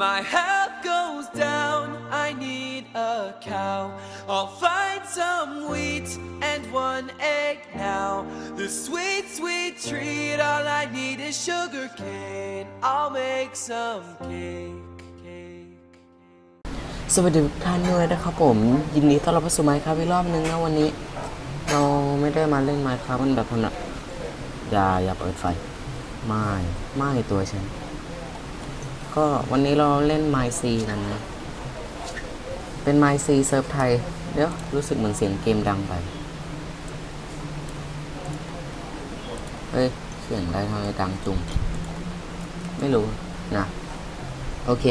my health goes down, I need a cow. I'll find some wheat and one egg now. The sweet, sweet treat, all I need is sugar cane. I'll make some cake. สวัสดีทุกท่านด้วยนะครับผม ยินดีต้อนรับเข้าสู่ไมค์ครับอีกรอบนึงนะวันนี้ เราไม่ได้มาเล่นไมค์ครับมันแบบถนัดอย่าอย่าเปิดไฟ ไม่ ไม่ตัวฉัน ก็วันนี้เราเล่นไมค์ซีกันนะ เป็นไมค์ซีเซิร์ฟไทย เดี๋ยว รู้สึกเหมือนเสียงเกมดังไป เฮ้ย เสียงได้ทำไมดังจุง ไม่รู้นะ โอเค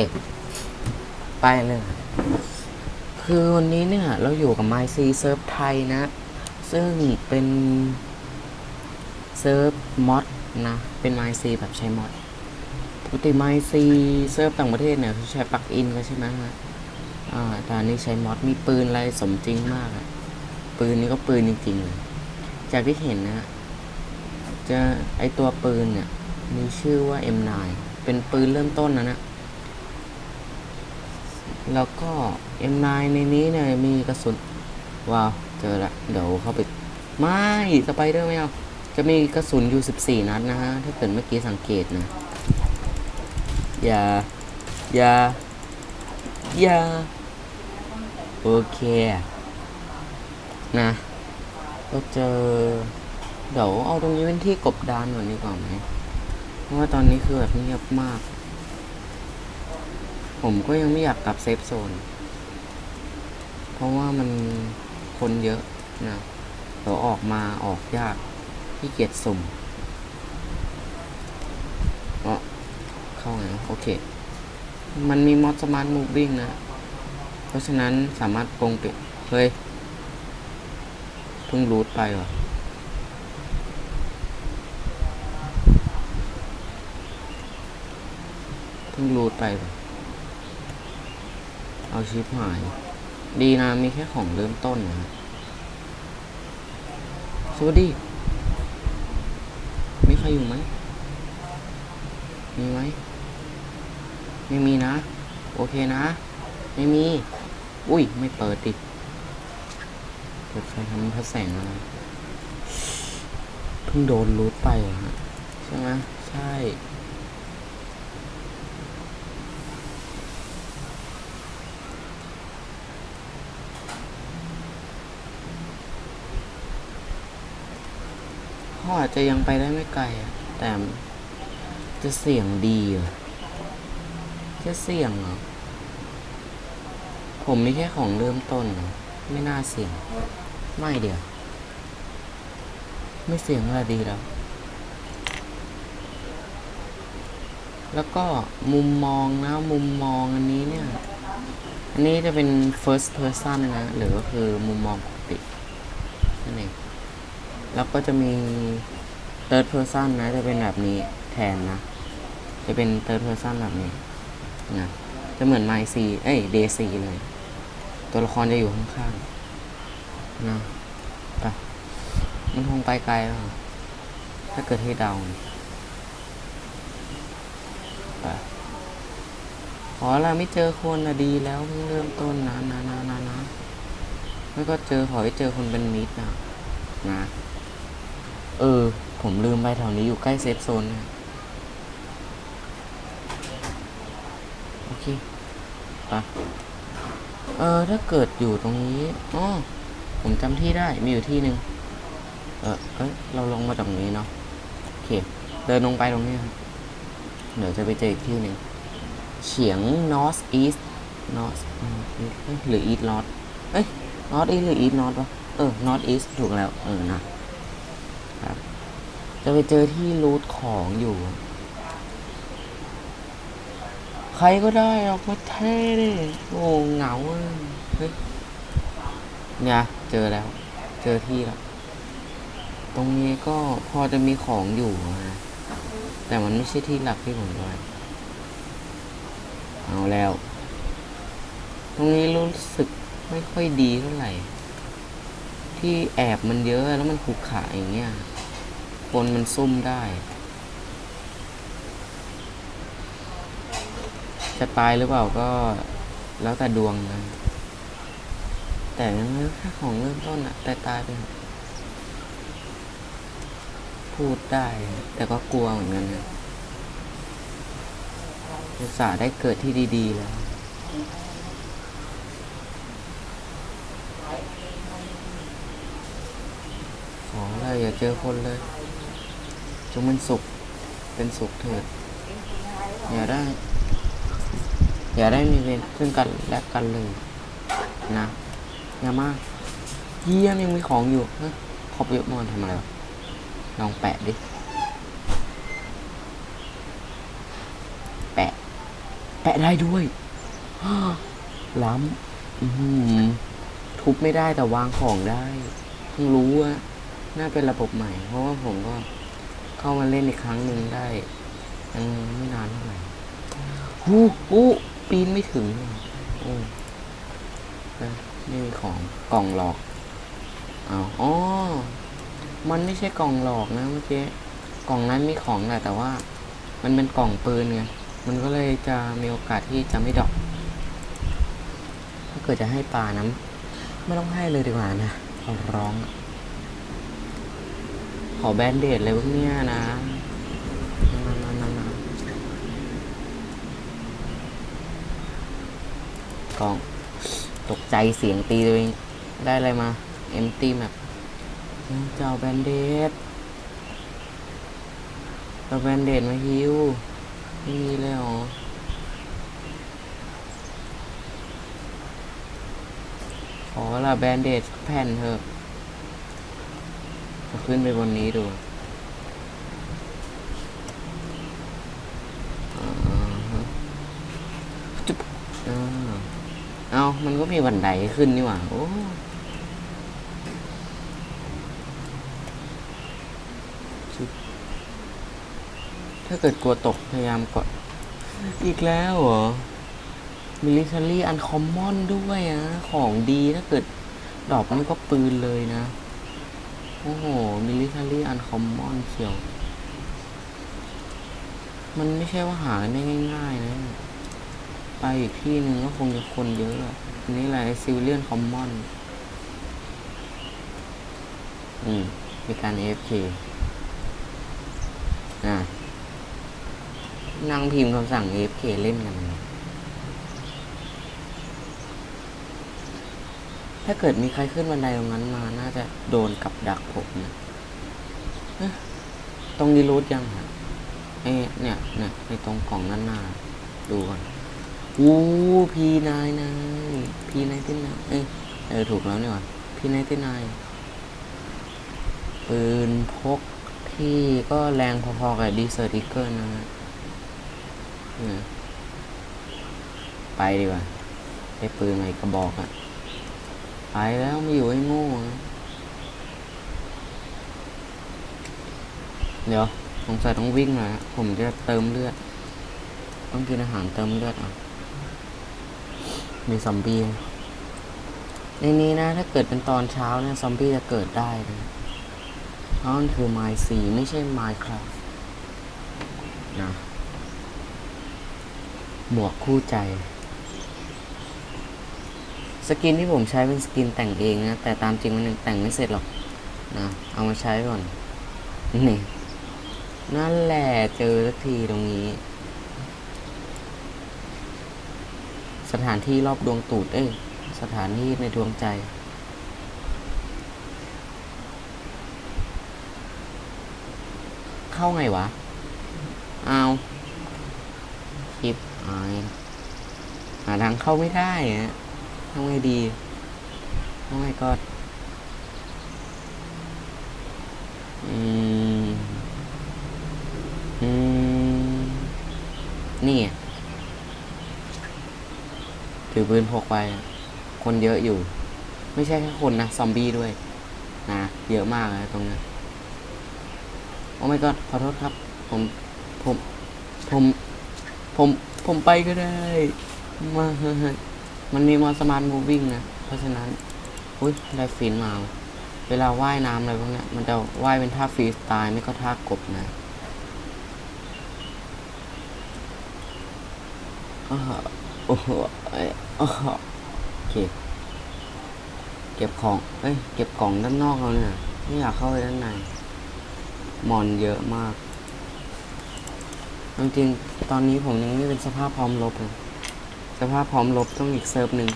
ไปเลยคือวันนี้เนี่ย เราอยู่กับ My C เซิร์ฟไทยนะ ซึ่งเป็นเซิร์ฟมอดนะ เป็น My C แบบใช้มอด ปกติ My C เซิร์ฟต่างประเทศเนี่ยเขาใช้ปลั๊กอินก็ใช่ไหมฮะอ่าแต่อันนี้ใช้มอดมีปืนอะไรสมจริงมากอะปืนนี้ก็ปืนจริงๆเลยจากที่เห็นนะจะไอตัวปืนเนี่ยมีชื่อว่า M9 เป็นปืนเริ่มต้นนะนะ แล้วก็ M9 ในนี้เนี่ยมีกระสุน ว้าว เจอละเดี๋ยวเข้าไปไม่สไปเดอร์ไม่เอา จะมีกระสุนอยู่ 14 นัดนะฮะ ถ้าเกิดเมื่อกี้สังเกตนะ อย่า อย่า อย่า โอเค นะ ก็เจอ เดี๋ยวเอาตรงนี้เป็นที่กบดานก่อนดีกว่าไหม เพราะว่าตอนนี้คือแบบเงียบมาก ผมก็ยังไม่อยากกลับเซฟโซน เพราะว่ามันคนเยอะนะ เดี๋ยวออกมาออกยากที่เกียจสุ่มอ๋อเข้าไงวะ โอเค มันมีมอดสมาร์ทมูฟวิ่งนะ เพราะฉะนั้นสามารถปรงเปลี่ยนเฮ้ยเพิ่งรูทไปว่ะเพิ่งรูทไปว่ะเอาชิปหาย ดีนะมีแค่ของเริ่มต้นนะสวัสดี มีใครอยู่ไหม มีไหม ไม่มีนะ โอเคนะ ไม่มี อุ้ย ไม่เปิดดิดเปิดไฟทำพระแสงอะเพิ่งโดนรูทไปอฮะใช่ไหมใช่เขาอาจจะยังไปได้ไม่ไกลอะแต่จะเสียงดีเหรอ จะเสี่ยงเหรอ ผมมีแค่ของเริ่มต้นเหรอ ไม่น่าเสี่ยง ไม่เดี๋ยว ไม่เสี่ยงละดีแล้ว แล้วก็มุมมองนะ มุมมองอันนี้เนี่ย อันนี้จะเป็น first person นะ หรือก็คือมุมมองปกตินั่นเอง แล้วก็จะมี third person นะ จะเป็นแบบนี้แทนนะ จะเป็น third person แบบนี้ นะจะเหมือน My C เอ้ย Day C เลย ตัวละครจะอยู่ข้างๆนะไปมันคงไปไกลแล้วถ้าเกิดให้เดานะไปขอเราไม่เจอคนนะดีแล้วเพิ่งเริ่มต้นนะนะนะนะนะไม่ก็เจอขอให้เจอคนเป็นมิตรนะนะ เออ ผมลืมไปแถวนี้อยู่ใกล้เซฟโซนนะโอเค ไปเออถ้าเกิดอยู่ตรงนี้อ๋อผมจำที่ได้มีอยู่ที่หนึ่งเออเอ้ยเราลงมาจากตรงนี้เนาะโอเค เดินลงไปตรงนี้ครับเดี๋ยวจะไปเจออีกที่หนึ่งเฉียง north east north east เอ้ยหรือ east north เอ้ย north east หรือ east north วะเออ north east ถูกแล้ว เออนะครับจะไปเจอที่รูทของอยู่ ใครก็ได้ออกมาเท่ดิโอ้เหงาเฮ้ยเนี่ยเจอแล้ว เจอที่แล้ว ตรงนี้ก็พอจะมีของอยู่นะแต่มันไม่ใช่ที่หลักที่ผมด้วยเอาแล้ว ตรงนี้รู้สึกไม่ค่อยดีเท่าไหร่ ที่แอบมันเยอะแล้วมันขรุขระอย่างเงี้ยคนมันซุ่มได้ จะตายหรือเปล่าก็แล้วแต่ดวงนะแต่ยังไม่แค่ของเริ่มต้นอะแต่ตายไปพูดได้ แต่ก็กลัวเหมือนกันนะอุตส่าห์ได้เกิดที่ดี ๆ แล้วขอเลยอย่าเจอคนเลยจงเป็นสุข เป็นสุขเถิดอย่าได้ อย่าได้มีเวรซึ่งกันและกันเลยนะอย่ามาเยี่ยมยังมีของอยู่ฮะขอบเยอะมอนทำอะไรวะลองแปะดิแปะ แปะได้ด้วยล้ำทุบไม่ได้แต่วางของได้เพิ่งรู้ว่าน่าเป็นระบบใหม่ เพราะว่าผมก็เข้ามาเล่นอีกครั้งหนึ่งได้ยังไม่นานเท่าไหร่ฮู้ฮู้ ปีนไม่ถึงโอ้เอ้ยไม่มีของกล่องหลอกอ้าวอ๋อ มันไม่ใช่กล่องหลอกนะเมื่อกี้ กล่องนั้นมีของแหละแต่ว่า มันเป็นกล่องปืนไง มันก็เลยจะมีโอกาสที่จะไม่ดอกถ้าเกิดจะให้ปลานะไม่ต้องให้เลยดีกว่านะขอร้อง ขอแบนเดดเลยพวกเนี้ยนะนะนะนะ กล่อง ตกใจเสียงตีตัวเองได้อะไรมาเอ็มตีแบบเจ้าแบนเดดเอาแบนเดดมาฮิวไม่มีเลยเหรอขอละแบนเดดแผ่นเถอะจะขึ้นไปบนนี้ดูอ่าฮะจุ๊บอ่าเอามัน ก็มีบันไดขึ้นนี่หว่าโอ้ถ้าเกิดกลัวตกพยายามกดอีกแล้วเหรอมิลิ t ารี่อันคอมมอนด้วยอะของดีถ้าเกิดดอกนี่ก็ปืนเลยนะ โอ้โหมิลิ t ารี่อันคอมมอนเขียว มันไม่ใช่ว่าหาได้ง่าย ๆ นะ ไปอีกที่หนึ่งก็คงจะคนเยอะอันนี้แหละซิลเลียนคอมมอน อืม มีการ AFK อะนั่งพิมพ์คำสั่ง AFK เล่นกัน ถ้าเกิดมีใครขึ้นบันไดตรงนั้นมา น่าจะโดนกับดักผมนะตรงนี้รูทยังฮะเอ๊ะเนี่ยเนี่ยในตรงกล่องนั้นน่าดูก่อน อู้พีนายนายพีนายที่นนายเอ้ยเออถูกแล้วเนี่ยว่ะพีนายที่นนายปืนพกที่ก็แรงพอๆกับดีเซอร์ติเกอร์นะฮะไปดีกว่าได้ปืนใหม่กระบอกอะไปแล้วไม่อยู่ไอ้โง่นะเดี๋ยวสงสัยต้องวิ่งนะผมจะเติมเลือด ต้องกินอาหารเติมเลือดอะ มีซอมบี้ในนี้นะ ถ้าเกิดเป็นตอนเช้าเนี่ยซอมบี้จะเกิดได้นะเพราะมันคือไมล์สีไม่ใช่ไมล์ครับนะหมวกคู่ใจ สกินที่ผมใช้เป็นสกินแต่งเองนะ แต่ตามจริงมันยังแต่งไม่เสร็จหรอกนะ เอามาใช้ก่อน นี่ นั่นแหละเจอสักทีตรงนี้ สถานที่รอบดวงตูด เอ้ย สถานที่ในดวงใจ เข้าไงวะ เอาคลิปอหาทางเข้าไม่ได้อะทำไงดีโอ้ my god อืม อืม นี่ ถือปืนพกไป คนเยอะอยู่ ไม่ใช่แค่คนนะ ซอมบี้ด้วย นะ เยอะมากเลยตรงนั้โอ้ my god ขอโทษครับ ผมผมผมผมผมไปก็ได้มามันมีมอสมาร์ทมูวิ่งนะ เพราะฉะนั้น อุ้ยได้ฟินมา เวลาว่ายน้ำอะไรพวกนี้มันจะว่ายเป็นท่าฟรีสไตล์ไม่ก็ท่ากบนะอ้า โอ้โหเออโอเค เก็บของ เอ้ย เก็บกล่องด้านนอกเราเนี่ย ไม่อยากเข้าไปด้านใน มอนเยอะมาก จริงๆตอนนี้ผมยังไม่เป็นสภาพพร้อมลบเลย สภาพพร้อมลบต้องอีกเซิร์ฟหนึ่ง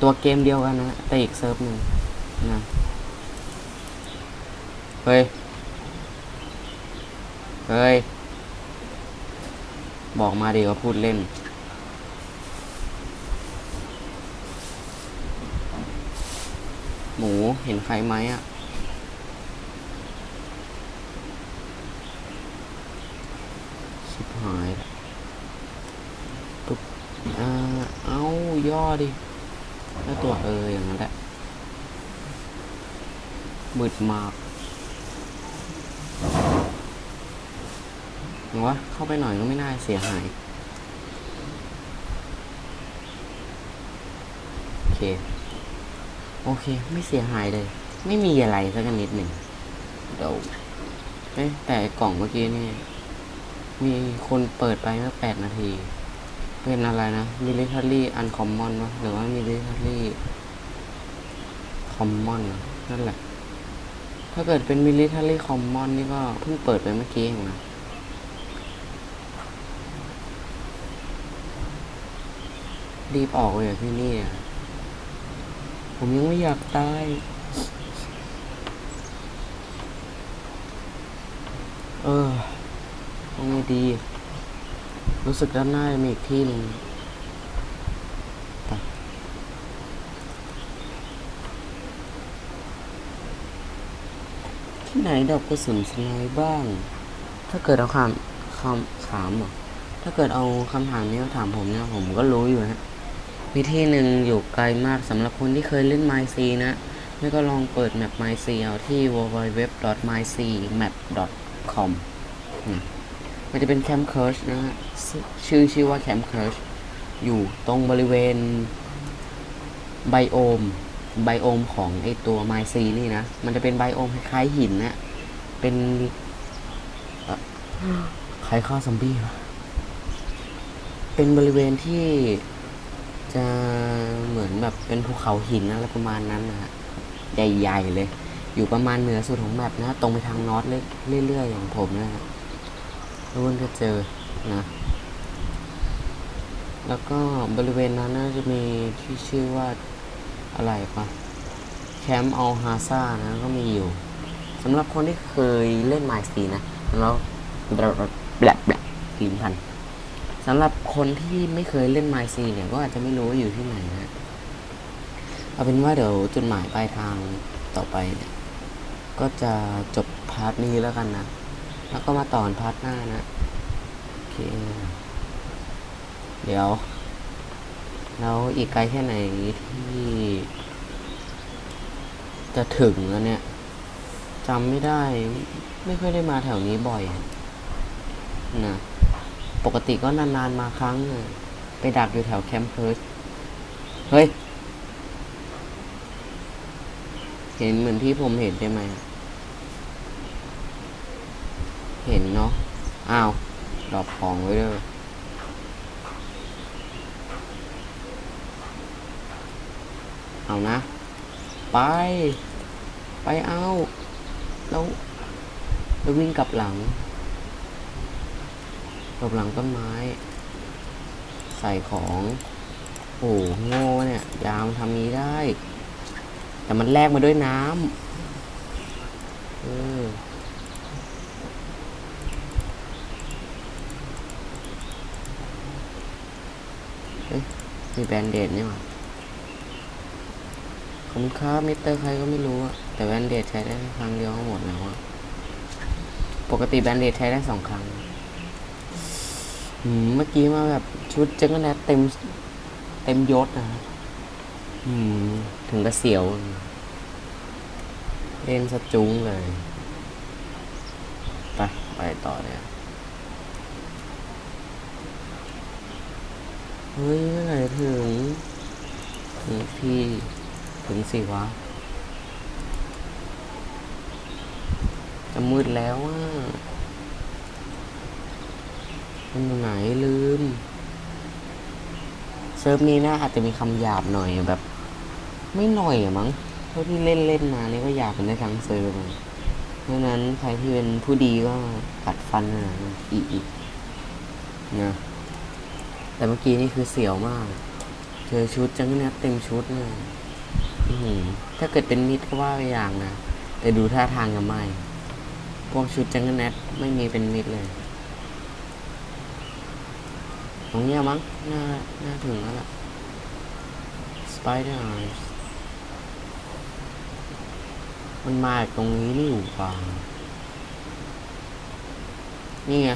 ตัวเกมเดียวกันนะ แต่อีกเซิร์ฟหนึ่งนะ เฮ้ย เฮ้ย บอกมาดีว่าพูดเล่น หมูเห็นใครไหมอะ ชิบหายปุ๊บอ่าเอาย่อดิแล้วตัวเอออย่างนั้นแหละมืดมากหรือว่าเข้าไปหน่อยก็ไม่น่าเสียหาย โอเค โอเค ไม่เสียหายเลย ไม่มีอะไรสักนิดหนึ่งเดี๋ยวแต่กล่องเมื่อกี้นี่ มีคนเปิดไปเมื่อแปดนาที เป็นอะไรนะ military uncommon วะหรือว่า military common วะนั่นแหละ ถ้าเกิดเป็น military common นี่ก็เพิ่งเปิดไปเมื่อกี้เองนะรีบออกเลยที่นี่อะ ผมยังไม่อยากตาย เออเอาไงดี รู้สึกด้านหน้ามีอีกที่หนึ่งไปที่ไหนดอกกระสุนสไนป์บ้าง ถ้าเกิดเอาคำคำถามถ้าเกิดเอาคำถามนี้มาถามผมเนี่ยผมก็รู้อยู่ฮะ วิธีหนึ่งอยู่ไกลมากสำหรับคนที่เคยเล่น MyC นะ ไม่ก็ลองเปิดแมป MyC เอาที่ www.mycmap.com นะมันจะเป็นแคมป์เคิร์ชนะฮะชื่อชื่อว่าแคมป์เคิร์ชอยู่ตรงบริเวณไบโอมไบโอมของไอตัว MyC นี่นะ มันจะเป็นไบโอมคล้ายๆหินนะเป็นเอ่อใครฆ่าซอมบี้เป็นบริเวณที่ จะเหมือนแบบเป็นภูเขาหินอะไรประมาณนั้นนะฮะใหญ่ๆเลย อยู่ประมาณเหนือสุดของแมปนะตรงไปทางนอตเรื่อยๆอย่างผมนะฮะแล้วมันก็เจอนะแล้วก็บริเวณนั้นน่าจะมีที่ชื่อว่าอะไรปะแคมป์อัลฮาซ่านะก็มีอยู่สำหรับคนที่เคยเล่นไมซีนะแล้วแบบแบบแบบลิ้นพัน สำหรับคนที่ไม่เคยเล่นไมซีเนี่ยก็อาจจะไม่รู้ว่าอยู่ที่ไหนนะเอาเป็นว่าเดี๋ยวจุดหมายปลายทางต่อไปเนี่ยก็จะจบพาร์ทนี้แล้วกันนะ แล้วก็มาต่อพาร์ทหน้านะโอเคเดี๋ยว แล้วอีกไกลแค่ไหนที่ จะถึงแล้วเนี่ยจำไม่ได้ ไม่ค่อยได้มาแถวนี้บ่อยนะ ปกติก็นานๆมาครั้ง ไปดักอยู่แถวแคมป์เพิร์สเฮ้ย เห็นเหมือนที่ผมเห็นใช่ไหม เห็นเนาะ อ้าวดอปของไว้เด้อเอานะ ไป ไปเอา แล้วแล้ววิ่งกลับหลัง หลบหลังต้นไม้ ใส่ของโอ้โง่เนี่ย ยามทำนี้ได้ แต่มันแลกมาด้วยน้ำเออเอ๊ะมีแบนเดดนี่หว่าขอบคุณครับมิสเตอร์ใครก็ไม่รู้อะแต่แบนเดดใช้ได้ครั้งเดียวก็หมดแล้วอะปกติแบนเดดใช้ได้สองครั้ง เมื่อกี้มาแบบชุดจังกรแนเต็มเต็มยศนะฮะอืมถึงกระเสียวเล่นสจุ้งเลย ไป ไปต่อเลยอะเฮ้ยเมื่อไหร่ถึงถึงพี่ถึงสิวะจะมืดแล้วอะ มันอยู่ไหนลืมซิร์ฟนี้นะอาจจะมีคำหยาบหน่อยแบบ ไม่หน่อยอะมั้งเท่าที่เล่นเล่นมาเนี่ยก็หยาบกันได้ทั้งเซิร์ฟเลยเพราะนั้นใครที่เป็นผู้ดีก็กัดฟันนะอีอีนะแต่เมื่อกี้นี่คือเสียวมาก เจอชุดจังเนี้ยเต็มชุดเลยถ้าเกิดเป็นมิดก็ว่าไปอย่างนะ แต่ดูท่าทางจะไม่ พวกชุดจังเน็ตไม่มีเป็นมิดเลย ตรงเนี้ยมั้งน่าน่าถึงแล้วล่ะ Spider Eyes มันมาตรงนี้นี่อยู่ป่านี่ไง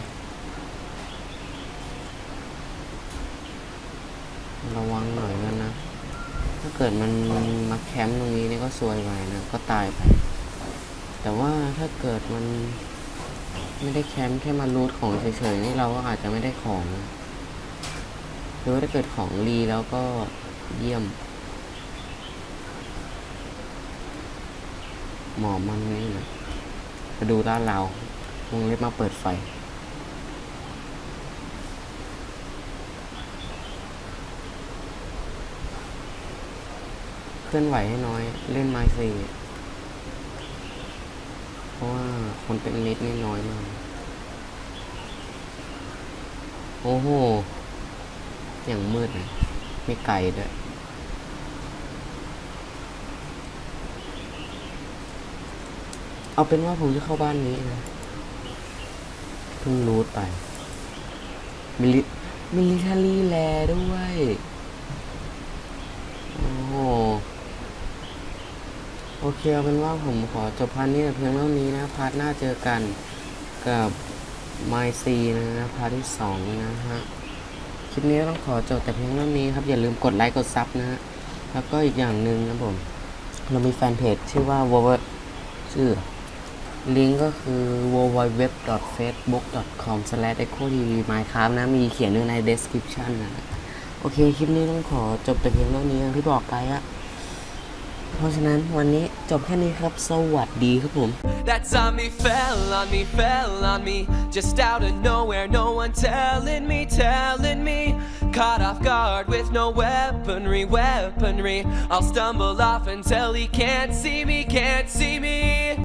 ระวังหน่อยกันนะ ถ้าเกิดมันมาแคมป์ตรงนี้นี่ก็ซวยไปนะ ก็ตายไป แต่ว่าถ้าเกิดมันไม่ได้แคมป์แค่มารูทของเฉยๆนี่เราก็อาจจะไม่ได้ของนะ หรือว่าถ้าเกิดของรีแล้วก็เยี่ยม หมอมันนี่นะมาดูด้านเราวงเล็บมาเปิดไฟเคลื่อนไหวให้น้อยเล่นไม้สี่เพราะว่าคนเป็นนิดนี่น้อยมาก โอ้โห อย่างมืดนะไม่ไกลด้วยเอาเป็นว่าผมจะเข้าบ้านนี้นะเพิ่งรูทไปมิลิมิลิทารีแลด้วย โอ้โหโอเคเอาเป็นว่าผมขอจบพาร์ทนี้แต่เพียงเท่านี้นะ พาร์ทหน้าเจอกันกับไมซีนะ พาร์ทที่สองนะฮะ คลิปนี้ต้องขอจบแต่เพียงเท่านี้ครับ อย่าลืมกดไลค์กดซับนะฮะแล้วก็อีกอย่างหนึ่งนะผม เรามีแฟนเพจชื่อว่า w w w ชื่อ ลิงก์ก็คือ w w w f a c e b o o k c o m e c o t v m i n e c r a f t นะมีเขียนอยู่ใน description นะ โอเค คลิปนี้ต้องขอจบแต่เพียงเท่านี้อย่างที่บอกไปอะ เพราะฉะนั้นวันนี้จบแค่นี้ครับ That zombie fell on me, fell on me. Just out of nowhere, no one telling me, telling me. Caught off guard with no weaponry, weaponry. I'll stumble off until he can't see me, can't see me.